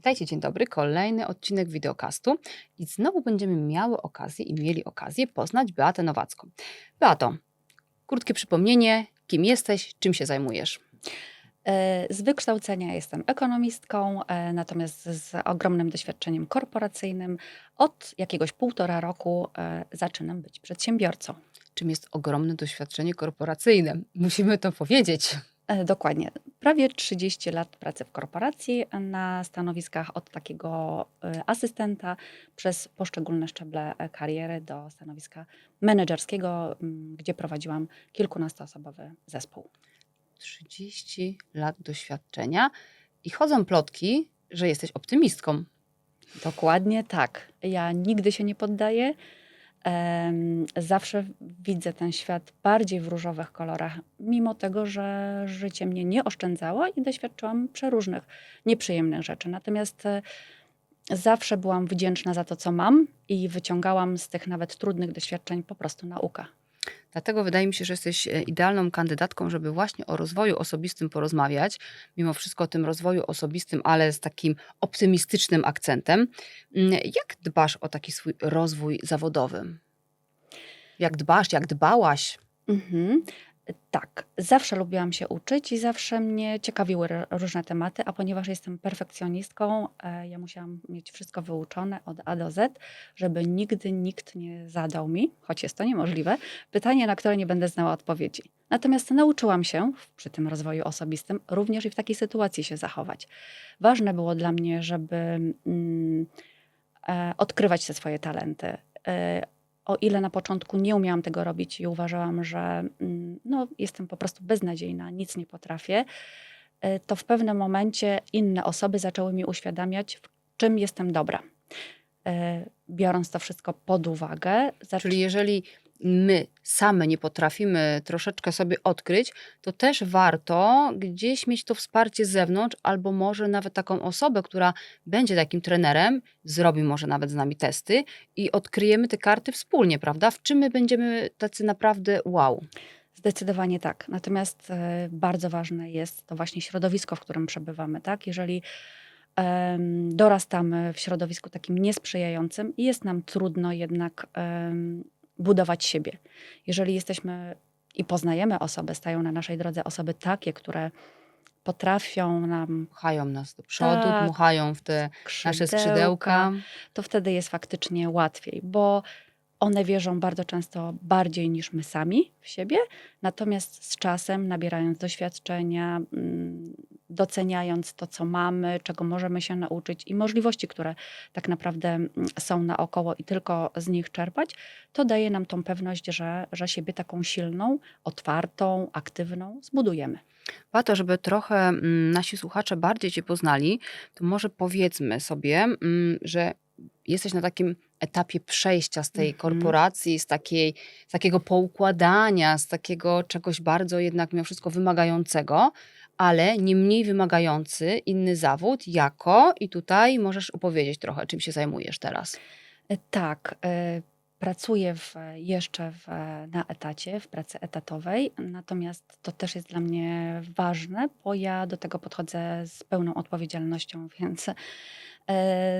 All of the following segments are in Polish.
Witajcie, dzień dobry. Kolejny odcinek wideokastu i znowu będziemy miały okazję i mieli okazję poznać Beatę Nowacką. Beato, krótkie przypomnienie, kim jesteś, czym się zajmujesz? E, Z wykształcenia jestem ekonomistką, e, natomiast z ogromnym doświadczeniem korporacyjnym. Od jakiegoś półtora roku e, zaczynam być przedsiębiorcą. Czym jest ogromne doświadczenie korporacyjne? Musimy to powiedzieć. E, Dokładnie. Prawie 30 lat pracy w korporacji na stanowiskach od takiego e, asystenta przez poszczególne szczeble e, kariery do stanowiska menedżerskiego, gdzie prowadziłam kilkunastoosobowy zespół. 30 lat doświadczenia i chodzą plotki, że jesteś optymistką. Dokładnie tak. Ja nigdy się nie poddaję. Zawsze widzę ten świat bardziej w różowych kolorach, mimo tego, że życie mnie nie oszczędzało i doświadczyłam przeróżnych nieprzyjemnych rzeczy. Natomiast e, zawsze byłam wdzięczna za to, co mam i wyciągałam z tych nawet trudnych doświadczeń po prostu naukę. Dlatego wydaje mi się, że jesteś e, idealną kandydatką, żeby właśnie o rozwoju osobistym porozmawiać. Mimo wszystko o tym rozwoju osobistym, ale z takim optymistycznym akcentem. Mm, Jak dbasz o taki swój rozwój zawodowy? Jak dbasz, jak dbałaś? Mhm. Tak, zawsze lubiłam się uczyć i zawsze mnie ciekawiły różne tematy, a ponieważ jestem perfekcjonistką, e, ja musiałam mieć wszystko wyuczone od A do Z, żeby nigdy nikt nie zadał mi, choć jest to niemożliwe, pytanie, na które nie będę znała odpowiedzi. Natomiast nauczyłam się przy tym rozwoju osobistym również i w takiej sytuacji się zachować. Ważne było dla mnie, żeby mm, e, odkrywać te swoje talenty. E, o ile na początku nie umiałam tego robić i uważałam, że mm, no, jestem po prostu beznadziejna, nic nie potrafię, y, to w pewnym momencie inne osoby zaczęły mi uświadamiać, w czym jestem dobra. Y, Biorąc to wszystko pod uwagę. Czyli jeżeli my same nie potrafimy troszeczkę sobie odkryć, to też warto gdzieś mieć to wsparcie z zewnątrz, albo może nawet taką osobę, która będzie takim trenerem, zrobi może nawet z nami testy i odkryjemy te karty wspólnie, prawda? W czym my będziemy tacy naprawdę wow. Zdecydowanie tak. Natomiast e, bardzo ważne jest to właśnie środowisko, w którym przebywamy. Tak? Jeżeli dorastamy w środowisku takim niesprzyjającym, jest nam trudno jednak budować siebie. Jeżeli jesteśmy i poznajemy osoby, stają na naszej drodze osoby takie, które potrafią nam Pchają nas do przodu, Tak. dmuchają w te nasze skrzydełka. to wtedy jest faktycznie łatwiej, bo one wierzą bardzo często bardziej niż my sami w siebie, natomiast z czasem, nabierając doświadczenia, mm, doceniając to, co mamy, czego możemy się nauczyć i możliwości, które tak naprawdę mm, są naokoło i tylko z nich czerpać, to daje nam tą pewność, że, że siebie taką silną, otwartą, aktywną zbudujemy. Warto, żeby trochę mm, nasi słuchacze bardziej Cię poznali, to może powiedzmy sobie, mm, że jesteś na takim etapie przejścia z tej Mhm. korporacji, z, takiej, z takiego poukładania, z takiego czegoś bardzo jednak mimo wszystko wymagającego, ale nie mniej wymagający inny zawód jako, i tutaj możesz opowiedzieć trochę, czym się zajmujesz teraz. E, Tak, e, pracuję w, jeszcze w, na etacie, w pracy etatowej, natomiast to też jest dla mnie ważne, bo ja do tego podchodzę z pełną odpowiedzialnością, więc e,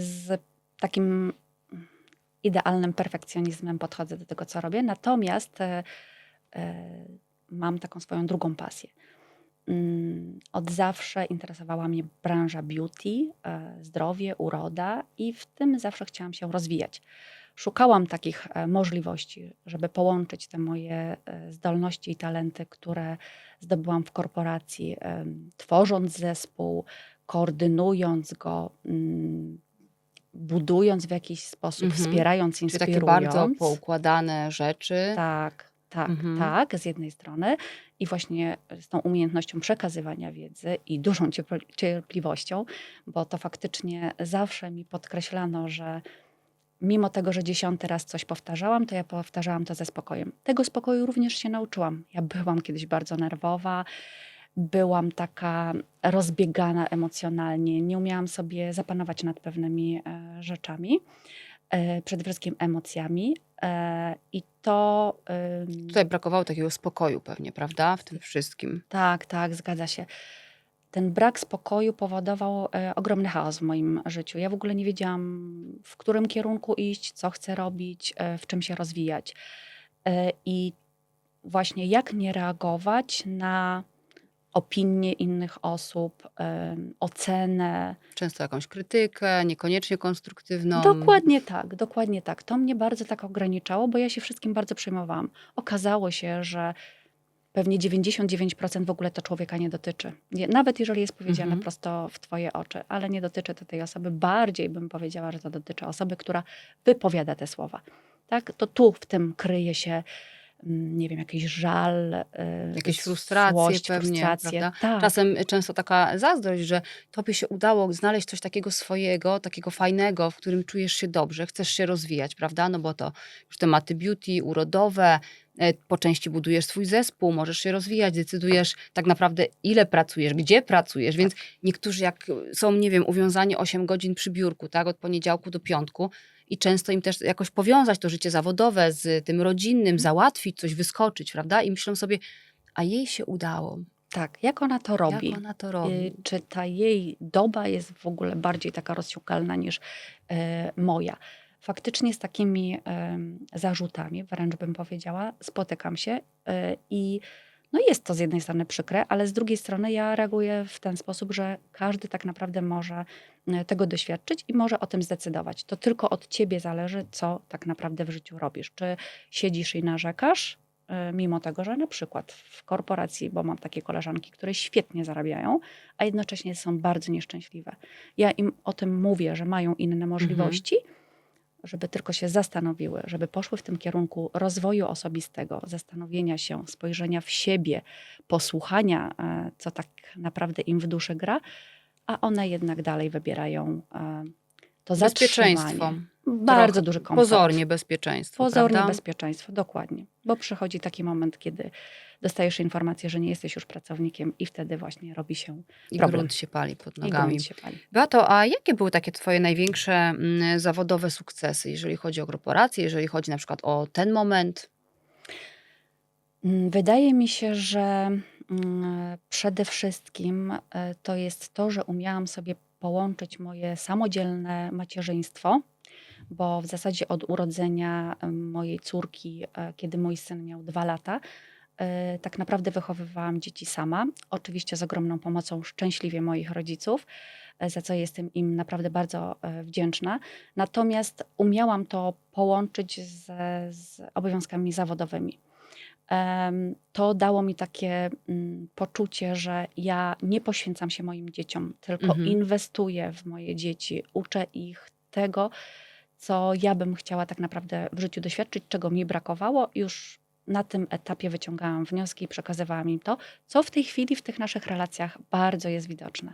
z takim idealnym perfekcjonizmem podchodzę do tego, co robię. Natomiast mam taką swoją drugą pasję. Mm, Od zawsze interesowała mnie branża beauty, e, zdrowie, uroda i w tym zawsze chciałam się rozwijać. Szukałam takich e, możliwości, żeby połączyć te moje e, zdolności i talenty, które zdobyłam w korporacji, tworząc zespół, koordynując go, mm, budując w jakiś sposób, Mhm. wspierając, Czyli inspirując. takie bardzo poukładane rzeczy. Tak, tak, Mhm. tak, z jednej strony. I właśnie z tą umiejętnością przekazywania wiedzy i dużą cierpl- cierpliwością, bo to faktycznie zawsze mi podkreślano, że mimo tego, że dziesiąty raz coś powtarzałam, to ja powtarzałam to ze spokojem. Tego spokoju również się nauczyłam. Ja byłam kiedyś bardzo nerwowa, byłam taka rozbiegana emocjonalnie, nie umiałam sobie zapanować nad pewnymi e, rzeczami, e, przede wszystkim emocjami. E, I to. Tutaj brakowało takiego spokoju pewnie, prawda? W tym wszystkim. tak, tak, zgadza się. ten brak spokoju powodował e, ogromny chaos w moim życiu. Ja w ogóle nie wiedziałam, w którym kierunku iść, co chcę robić, e, w czym się rozwijać. E, I właśnie jak nie reagować na opinie innych osób, ocenę. Często jakąś krytykę, niekoniecznie konstruktywną. Dokładnie tak, dokładnie tak. To mnie bardzo tak ograniczało, bo ja się wszystkim bardzo przejmowałam. Okazało się, że pewnie 99% w ogóle to człowieka nie dotyczy. Nie, nawet jeżeli jest powiedziane Mhm. prosto w twoje oczy, ale nie dotyczy to tej osoby. Bardziej bym powiedziała, że to dotyczy osoby, która wypowiada te słowa. Tak? To tu w tym kryje się nie wiem, jakiś żal, y, Jakieś frustracje złość, pewnie, frustracje. prawda? Tak. Czasem często taka zazdrość, że tobie się udało znaleźć coś takiego swojego, takiego fajnego, w którym czujesz się dobrze, chcesz się rozwijać, prawda? No bo to już tematy beauty, urodowe, e, po części budujesz swój zespół, możesz się rozwijać, decydujesz tak naprawdę ile pracujesz, gdzie pracujesz, więc niektórzy jak są, nie wiem, uwiązani 8 godzin przy biurku, tak, od poniedziałku do piątku i często im też jakoś powiązać to życie zawodowe z tym rodzinnym, załatwić coś, wyskoczyć, prawda? I myślą sobie, a jej się udało. tak, jak ona to robi? Jak ona to robi? Y, Czy ta jej doba jest w ogóle bardziej taka rozsiukalna niż e, moja? Faktycznie z takimi em, zarzutami, wręcz bym powiedziała, spotykam się e, i no jest to z jednej strony przykre, ale z drugiej strony ja reaguję w ten sposób, że każdy tak naprawdę może e, tego doświadczyć i może o tym zdecydować. To tylko od ciebie zależy, co tak naprawdę w życiu robisz. Czy siedzisz i narzekasz, e, mimo tego, że na przykład w korporacji, bo mam takie koleżanki, które świetnie zarabiają, a jednocześnie są bardzo nieszczęśliwe. Ja im o tym mówię, że mają inne możliwości, żeby tylko się zastanowiły, żeby poszły w tym kierunku rozwoju osobistego, zastanowienia się, spojrzenia w siebie, posłuchania, e, co tak naprawdę im w duszy gra, a one jednak dalej wybierają e, to Bezpieczeństwo. Bardzo duży komfort. Pozornie bezpieczeństwo, Pozornie prawda? bezpieczeństwo, dokładnie. Bo przychodzi taki moment, kiedy dostajesz informację, że nie jesteś już pracownikiem i wtedy właśnie robi się I problem. grunt się pali pod i nogami. grunt się pali. Beato, a jakie były takie twoje największe mm, zawodowe sukcesy, jeżeli chodzi o korporacje, jeżeli chodzi na przykład o ten moment? Mm, Wydaje mi się, że mm, przede wszystkim e, to jest to, że umiałam sobie połączyć moje samodzielne macierzyństwo, bo w zasadzie od urodzenia mojej córki, e, kiedy mój syn miał dwa lata, e, tak naprawdę wychowywałam dzieci sama, oczywiście z ogromną pomocą szczęśliwie moich rodziców, e, za co jestem im naprawdę bardzo wdzięczna. Natomiast umiałam to połączyć ze, z obowiązkami zawodowymi. To dało mi takie mm, poczucie, że ja nie poświęcam się moim dzieciom, tylko Mhm. inwestuję w moje dzieci, uczę ich tego, co ja bym chciała tak naprawdę w życiu doświadczyć, czego mi brakowało. Już na tym etapie wyciągałam wnioski i przekazywałam im to, co w tej chwili w tych naszych relacjach bardzo jest widoczne.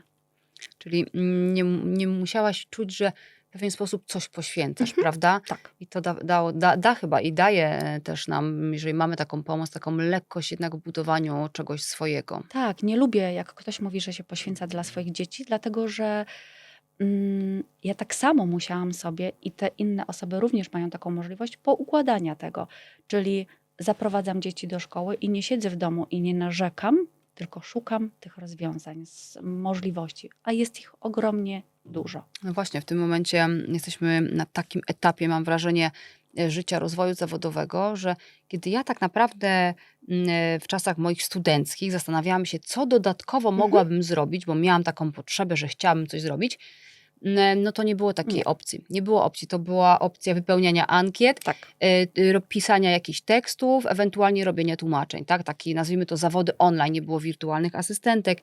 Czyli nie, nie musiałaś czuć, że w pewien sposób coś poświęcasz, Mhm. prawda? Tak. I to da, dało, da, da chyba i daje też nam, jeżeli mamy taką pomoc, taką lekkość jednak w budowaniu czegoś swojego. Tak, nie lubię, jak ktoś mówi, że się poświęca dla swoich dzieci, dlatego że ja tak samo musiałam sobie i te inne osoby również mają taką możliwość poukładania tego. Czyli zaprowadzam dzieci do szkoły i nie siedzę w domu i nie narzekam, tylko szukam tych rozwiązań, możliwości, a jest ich ogromnie dużo. No właśnie, w tym momencie mm, jesteśmy na takim etapie, mam wrażenie, e, życia, rozwoju zawodowego, że kiedy ja tak naprawdę mm, e, w czasach moich studenckich zastanawiałam się, co dodatkowo Mhm. mogłabym zrobić, bo miałam taką potrzebę, że chciałabym coś zrobić, mm, no to nie było takiej Nie. opcji. Nie było opcji. To była opcja wypełniania ankiet, Tak. e, y, pisania jakichś tekstów, ewentualnie robienia tłumaczeń, tak? Taki, nazwijmy to, zawody online. Nie było wirtualnych asystentek,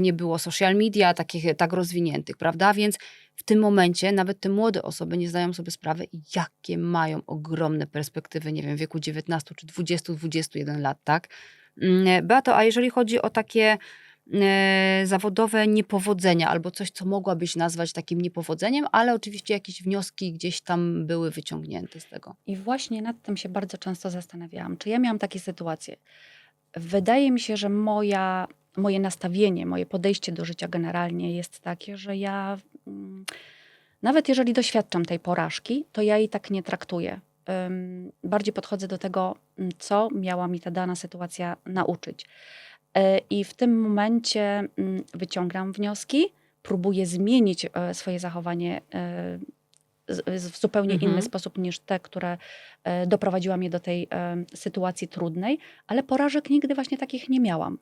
nie było social media takich tak rozwiniętych, prawda? Więc w tym momencie nawet te młode osoby nie zdają sobie sprawy, jakie mają ogromne perspektywy, nie wiem, w wieku 19 czy 20, 21 lat, tak? Beato, a jeżeli chodzi o takie zawodowe niepowodzenia albo coś, co mogłabyś nazwać takim niepowodzeniem, ale oczywiście jakieś wnioski gdzieś tam były wyciągnięte z tego. I właśnie nad tym się bardzo często zastanawiałam, czy ja miałam takie sytuacje. Wydaje mi się, że moja, moje nastawienie, moje podejście do życia generalnie jest takie, że ja mm, nawet jeżeli doświadczam tej porażki, to ja jej tak nie traktuję. Bardziej podchodzę do tego, co miała mi ta dana sytuacja nauczyć. E, I w tym momencie mm, wyciągam wnioski, próbuję zmienić e, swoje zachowanie e, w zupełnie Mhm. inny sposób niż te, które doprowadziła mnie do tej sytuacji trudnej, ale porażek nigdy właśnie takich nie miałam.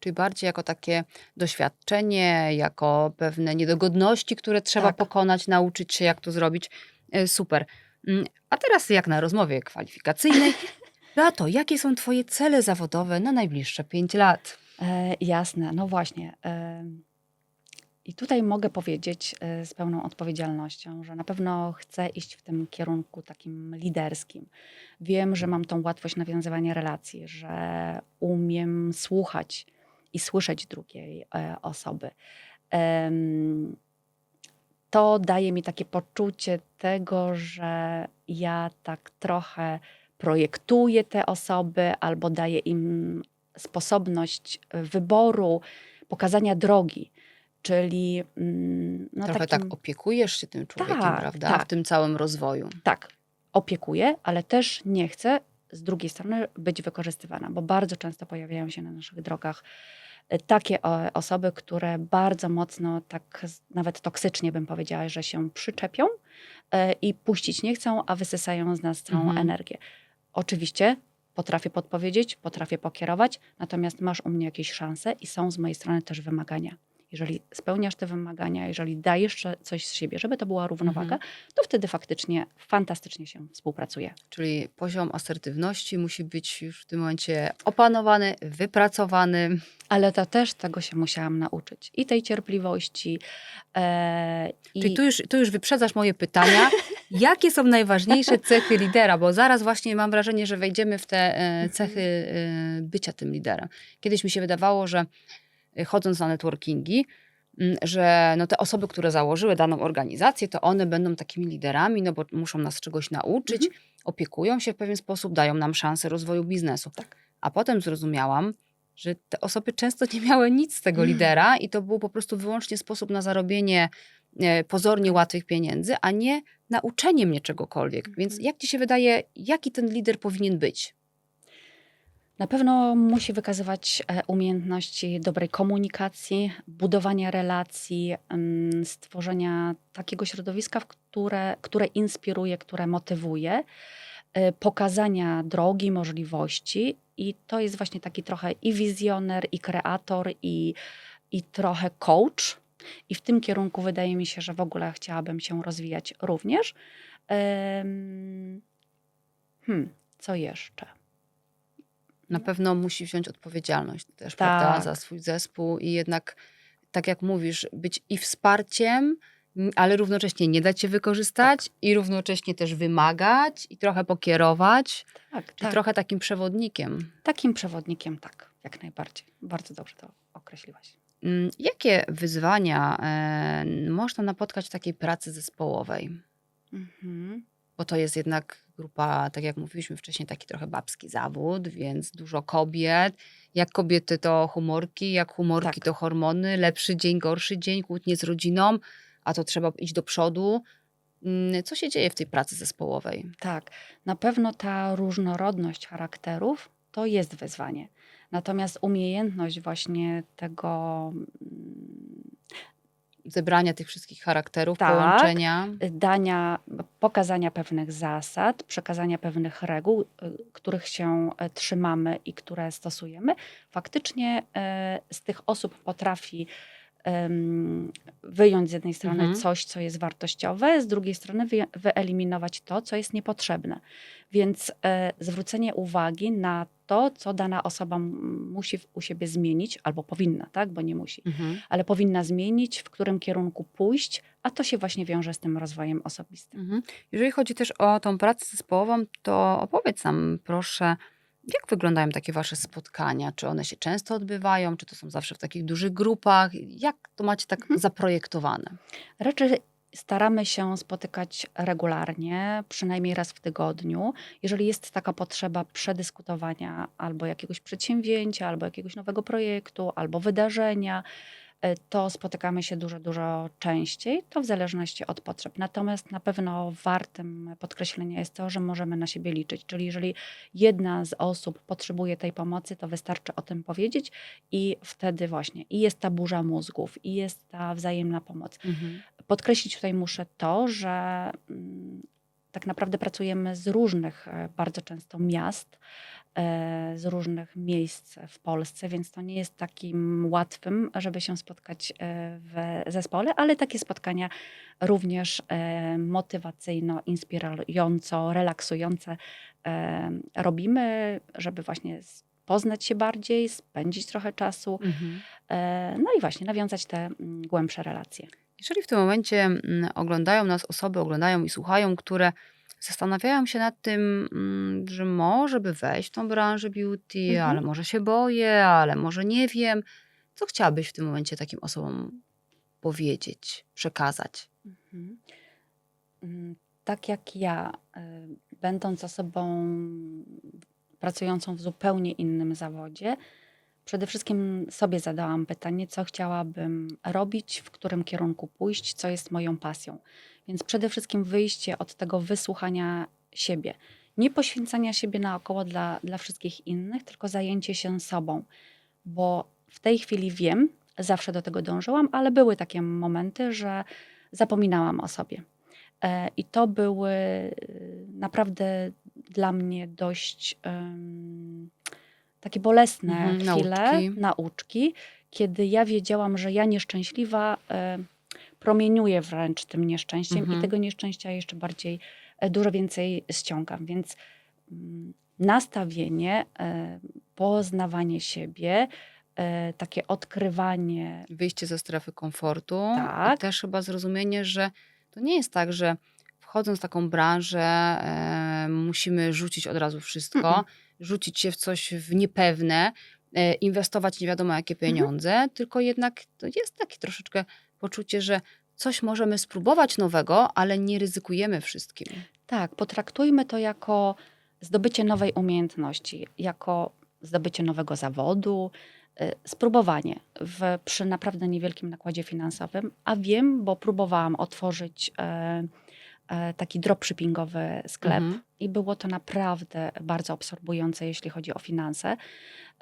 Czyli bardziej jako takie doświadczenie, jako pewne niedogodności, które trzeba Tak. pokonać, nauczyć się, jak to zrobić. Super. Mm, A teraz jak na rozmowie kwalifikacyjnej. Beato, jakie są Twoje cele zawodowe na najbliższe 5 lat? E, jasne, no właśnie. E, I tutaj mogę powiedzieć e, z pełną odpowiedzialnością, że na pewno chcę iść w tym kierunku takim liderskim. Wiem, że mam tą łatwość nawiązywania relacji, że umiem słuchać i słyszeć drugiej e, osoby. Em, To daje mi takie poczucie tego, że ja tak trochę projektuję te osoby albo daję im sposobność wyboru, pokazania drogi. Czyli mm, no Trochę takim, tak opiekujesz się tym człowiekiem, Tak, prawda? tak. W tym całym rozwoju. tak, opiekuję, ale też nie chcę z drugiej strony być wykorzystywana, bo bardzo często pojawiają się na naszych drogach e, takie osoby, które bardzo mocno, tak nawet toksycznie bym powiedziała, że się przyczepią e, i puścić nie chcą, a wysysają z nas całą Mhm. energię. Oczywiście potrafię podpowiedzieć, potrafię pokierować, natomiast masz u mnie jakieś szanse i są z mojej strony też wymagania. Jeżeli spełniasz te wymagania, jeżeli dajesz coś z siebie, żeby to była równowaga, Mhm. to wtedy faktycznie fantastycznie się współpracuje. Czyli poziom asertywności musi być już w tym momencie opanowany, wypracowany. Ale to też tego się musiałam nauczyć. I tej cierpliwości. E, Czyli i tu już, tu już wyprzedzasz moje pytania. Jakie są najważniejsze cechy lidera? Bo zaraz właśnie mam wrażenie, że wejdziemy w te e, cechy e, bycia tym liderem. Kiedyś mi się wydawało, że e, chodząc na networkingi, że no te osoby, które założyły daną organizację, to one będą takimi liderami, no bo muszą nas czegoś nauczyć, opiekują się w pewien sposób, dają nam szansę rozwoju biznesu. Tak. A potem zrozumiałam, że te osoby często nie miały nic z tego lidera i to był po prostu wyłącznie sposób na zarobienie e, pozornie łatwych pieniędzy, a nie nauczenie mnie czegokolwiek. Więc Mhm. jak ci się wydaje, jaki ten lider powinien być? Na pewno musi wykazywać e, umiejętności dobrej komunikacji, budowania relacji, mm, stworzenia takiego środowiska, które, które inspiruje, które motywuje, e, pokazania drogi, możliwości. I to jest właśnie taki trochę i wizjoner, i kreator, i, i trochę coach. I w tym kierunku wydaje mi się, że w ogóle chciałabym się rozwijać również. Hmm, co jeszcze? Na pewno musi wziąć odpowiedzialność też, Tak. prawda, za swój zespół i jednak, tak jak mówisz, być i wsparciem, ale równocześnie nie dać się wykorzystać i równocześnie też wymagać i trochę pokierować, Tak, czyli tak. trochę takim przewodnikiem. Takim przewodnikiem, tak, jak najbardziej. Bardzo dobrze to określiłaś. Mm, Jakie wyzwania e, można napotkać w takiej pracy zespołowej? Mhm. Bo to jest jednak grupa, tak jak mówiliśmy wcześniej, taki trochę babski zawód, więc dużo kobiet. Jak kobiety to humorki, jak humorki Tak. to hormony, lepszy dzień, gorszy dzień, kłótnie z rodziną, a to trzeba iść do przodu. Mm, Co się dzieje w tej pracy zespołowej? Tak, na pewno ta różnorodność charakterów to jest wyzwanie. Natomiast umiejętność właśnie tego mm, Zebrania tych wszystkich charakterów, Tak. połączenia. dania, pokazania pewnych zasad, przekazania pewnych reguł, y, których się e, trzymamy i które stosujemy, faktycznie e, z tych osób potrafi wyjąć z jednej strony Mhm. coś, co jest wartościowe, z drugiej strony wy, wyeliminować to, co jest niepotrzebne. Więc e, zwrócenie uwagi na to, co dana osoba musi u siebie zmienić, albo powinna, tak, bo nie musi Mhm. ale powinna zmienić, w którym kierunku pójść, a to się właśnie wiąże z tym rozwojem osobistym. Mhm. Jeżeli chodzi też o tą pracę zespołową, to opowiedz nam proszę, jak wyglądają takie wasze spotkania? Czy one się często odbywają? Czy to są zawsze w takich dużych grupach? Jak to macie tak Mhm. zaprojektowane? Raczej staramy się spotykać regularnie, przynajmniej raz w tygodniu. Jeżeli jest taka potrzeba przedyskutowania albo jakiegoś przedsięwzięcia, albo jakiegoś nowego projektu, albo wydarzenia, to spotykamy się dużo, dużo częściej, to w zależności od potrzeb. Natomiast na pewno wartym podkreślenia jest to, że możemy na siebie liczyć. Czyli jeżeli jedna z osób potrzebuje tej pomocy, to wystarczy o tym powiedzieć i wtedy właśnie i jest ta burza mózgów, i jest ta wzajemna pomoc. Mhm. Podkreślić tutaj muszę to, że mm, tak naprawdę pracujemy z różnych e, bardzo często miast, z różnych miejsc w Polsce, więc to nie jest takim łatwym, żeby się spotkać e, w zespole, ale takie spotkania również e, motywacyjno, inspirująco, relaksujące e, robimy, żeby właśnie poznać się bardziej, spędzić trochę czasu, Mhm. e, no i właśnie nawiązać te głębsze relacje. Jeżeli w tym momencie oglądają nas osoby, oglądają i słuchają, które zastanawiają się nad tym, mm, że może by wejść w tą branżę beauty, Mhm. ale może się boję, ale może nie wiem. Co chciałabyś w tym momencie takim osobom powiedzieć, przekazać? Mhm. Mm, Tak jak ja, y, będąc osobą pracującą w zupełnie innym zawodzie, przede wszystkim sobie zadałam pytanie, co chciałabym robić, w którym kierunku pójść, co jest moją pasją. Więc przede wszystkim wyjście od tego wysłuchania siebie. Nie poświęcania siebie naokoło dla, dla wszystkich innych, tylko zajęcie się sobą. Bo w tej chwili wiem, zawsze do tego dążyłam, ale były takie momenty, że zapominałam o sobie. E, I to były y, naprawdę dla mnie dość em, takie bolesne Mhm, chwile, nauczki. nauczki, kiedy ja wiedziałam, że ja nieszczęśliwa e, promieniuję wręcz tym nieszczęściem Mhm. i tego nieszczęścia jeszcze bardziej, e, dużo więcej ściągam. Więc mm, nastawienie, e, poznawanie siebie, e, takie odkrywanie, Wyjście ze strefy komfortu i tak, też chyba zrozumienie, że to nie jest tak, że wchodząc w taką branżę e, musimy rzucić od razu wszystko, Mm-mm. rzucić się w coś w niepewne, e, inwestować nie wiadomo jakie Mhm. pieniądze, tylko jednak to jest takie troszeczkę poczucie, że coś możemy spróbować nowego, ale nie ryzykujemy wszystkim. Tak, potraktujmy to jako zdobycie nowej umiejętności, jako zdobycie nowego zawodu, y, spróbowanie w, przy naprawdę niewielkim nakładzie finansowym. A wiem, bo próbowałam otworzyć e, taki dropshippingowy sklep Mhm. i było to naprawdę bardzo absorbujące, jeśli chodzi o finanse.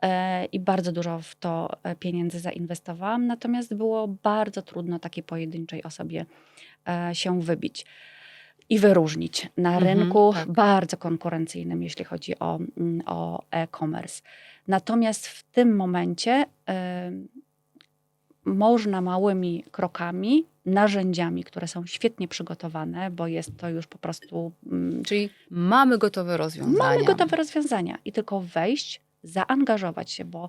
E, I bardzo dużo w to e, pieniędzy zainwestowałam, natomiast było bardzo trudno takiej pojedynczej osobie e, się wybić i wyróżnić na Mhm, rynku tak. bardzo konkurencyjnym, jeśli chodzi o, mm, o e-commerce. Natomiast w tym momencie em, można małymi krokami, narzędziami, które są świetnie przygotowane, bo jest to już po prostu. mm, Czyli mamy gotowe rozwiązania. Mamy gotowe rozwiązania i tylko wejść, zaangażować się, bo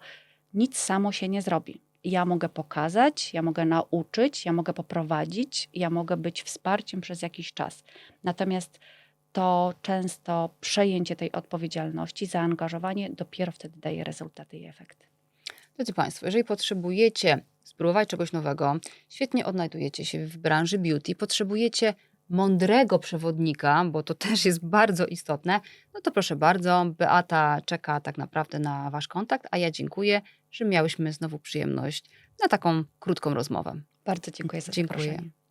nic samo się nie zrobi. Ja mogę pokazać, ja mogę nauczyć, ja mogę poprowadzić, ja mogę być wsparciem przez jakiś czas. Natomiast to często przejęcie tej odpowiedzialności, zaangażowanie dopiero wtedy daje rezultaty i efekty. Drodzy Państwo, jeżeli potrzebujecie spróbować czegoś nowego, świetnie odnajdujecie się w branży beauty, potrzebujecie mądrego przewodnika, bo to też jest bardzo istotne, no to proszę bardzo, Beata czeka tak naprawdę na Wasz kontakt, a ja dziękuję, że miałyśmy znowu przyjemność na taką krótką rozmowę. Bardzo dziękuję za Dziękuję. zaproszenie.